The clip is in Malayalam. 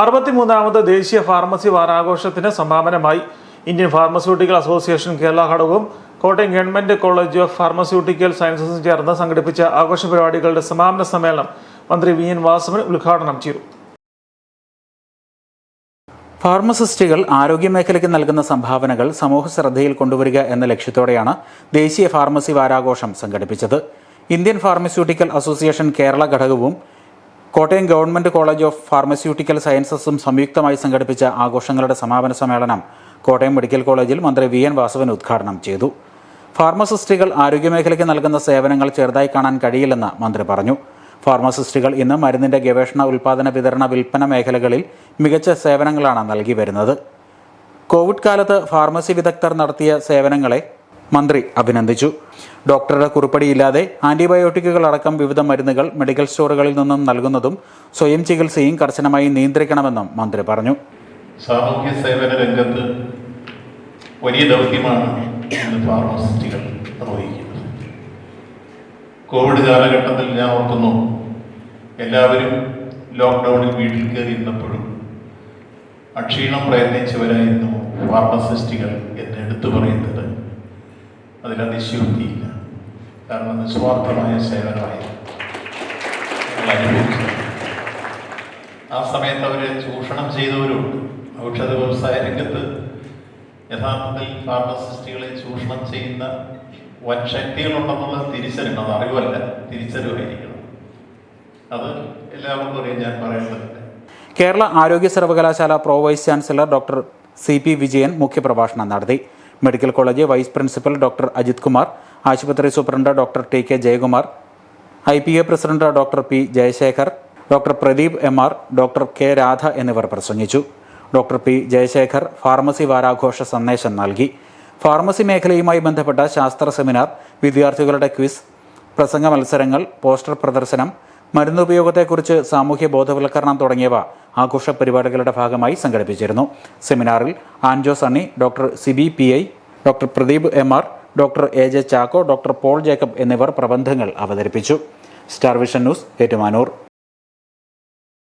അറുപത്തിമൂന്നാമത് ദേശീയ ഫാർമസി വാരാഘോഷത്തിന് സമാപനമായി ഇന്ത്യൻ ഫാർമസ്യൂട്ടിക്കൽ അസോസിയേഷൻ കേരള ഘടകവും Kottayam government college of pharmaceutical സയൻസസും ചേർന്ന് സംഘടിപ്പിച്ച ആഘോഷ പരിപാടികളുടെ സമാപന സമ്മേളനം മന്ത്രി വി എൻ വാസവൻ ഉദ്ഘാടനം ചെയ്തു. ഫാർമസിസ്റ്റുകൾ ആരോഗ്യമേഖലയ്ക്ക് നൽകുന്ന സംഭാവനകൾ സമൂഹ ശ്രദ്ധയിൽ കൊണ്ടുവരിക എന്ന ലക്ഷ്യത്തോടെയാണ് ദേശീയ ഫാർമസി വാരാഘോഷം സംഘടിപ്പിച്ചത്. ഇന്ത്യൻ ഫാർമസ്യൂട്ടിക്കൽ അസോസിയേഷൻ കേരള ഘടകവും Kottayam government college of pharmaceutical സയൻസസും സംയുക്തമായി സംഘടിപ്പിച്ച ആഘോഷങ്ങളുടെ സമാപന സമ്മേളനം കോട്ടയം മെഡിക്കൽ കോളേജിൽ മന്ത്രി വി എൻ വാസവൻ ഉദ്ഘാടനം ചെയ്തു. ഫാർമസിസ്റ്റുകൾ ആരോഗ്യമേഖലയ്ക്ക് നൽകുന്ന സേവനങ്ങൾ ചെറുതായി കാണാൻ കഴിയില്ലെന്ന് മന്ത്രി പറഞ്ഞു. ഫാർമസിസ്റ്റുകൾ ഇന്ന് മരുന്നിന്റെ ഗവേഷണ ഉൽപാദന വിതരണ വിൽപ്പന മേഖലകളിൽ മികച്ച സേവനങ്ങളാണ് നൽകി വരുന്നത്. കോവിഡ് കാലത്ത് ഫാർമസി വിദഗ്ധർ നടത്തിയ സേവനങ്ങളെ മന്ത്രി അഭിനന്ദിച്ചു. ഡോക്ടറുടെ കുറിപ്പടിയില്ലാതെ ആന്റിബയോട്ടിക്കുകൾ അടക്കം വിവിധ മരുന്നുകൾ മെഡിക്കൽ സ്റ്റോറുകളിൽ നിന്നും നൽകുന്നതും സ്വയം ചികിത്സയും കർശനമായി നിയന്ത്രിക്കണമെന്നും മന്ത്രി പറഞ്ഞു. സാമൂഹ്യ സേവന രംഗത്ത് വലിയ ദൗത്യമാണ് ഫാർമസിസ്റ്റുകൾ കോവിഡ് കാലഘട്ടത്തിൽ ഞാൻ ഓർക്കുന്നു എല്ലാവരും ലോക്ക്ഡൗണിൽ വീട്ടിൽ കയറി ഇരുന്നപ്പോഴും അക്ഷീണം പ്രയത്നിച്ചവരായിരുന്നു ഫാർമസിസ്റ്റുകൾ എന്ന് എടുത്തു പറയുന്നത് അതിൽ അതിശയോക്തിയില്ല. കാരണം നിസ്വാർത്ഥമായ സേവനമായിരുന്നു. ആ സമയത്ത് അവർ ചൂഷണം ചെയ്തവരുണ്ട്. ഔഷധ വ്യവസായ രംഗത്ത് യഥാർത്ഥത്തിൽ ഫാർമസിസ്റ്റുകളെ ചൂഷണം ചെയ്യുന്ന വൻ ശക്തികളുണ്ടെന്നുള്ള തിരിച്ചറിയണം. അത് അറിവല്ല. തിരിച്ചറിവായിരിക്കണം. അത് എല്ലാവർക്കും അറിയാൻ ഞാൻ പറയേണ്ടതില്ല. കേരള ആരോഗ്യ സർവകലാശാല pro vice chancellor doctor C P Vijayan മുഖ്യപ്രഭാഷണം നടത്തി. Medical college vice principal doctor Ajith Kumar ആശുപത്രി superintendent doctor T K Jayakumar I P A president doctor P Jayasekhar doctor Pradeep M R doctor K Radha എന്നിവർ പ്രസംഗിച്ചു. ഡോക്ടർ പി ജയശേഖർ ഫാർമസി വാരാഘോഷ സന്ദേശം നൽകി. ഫാർമസി മേഖലയുമായി ബന്ധപ്പെട്ട ശാസ്ത്ര സെമിനാർ വിദ്യാർത്ഥികളുടെ ക്വിസ് പ്രസംഗ മത്സരങ്ങൾ പോസ്റ്റർ പ്രദർശനം മരുന്നുപയോഗത്തെക്കുറിച്ച് സാമൂഹ്യ ബോധവൽക്കരണം തുടങ്ങിയവ ആഘോഷ പരിപാടികളുടെ ഭാഗമായി സംഘടിപ്പിച്ചിരുന്നു. സെമിനാറിൽ Anjo Sunny doctor Sibi P I doctor Pradeep M R doctor A J Chacko doctor Paul Jacob എന്നിവർ പ്രബന്ധങ്ങൾ അവതരിപ്പിച്ചു. Star vision news Ettumanoor.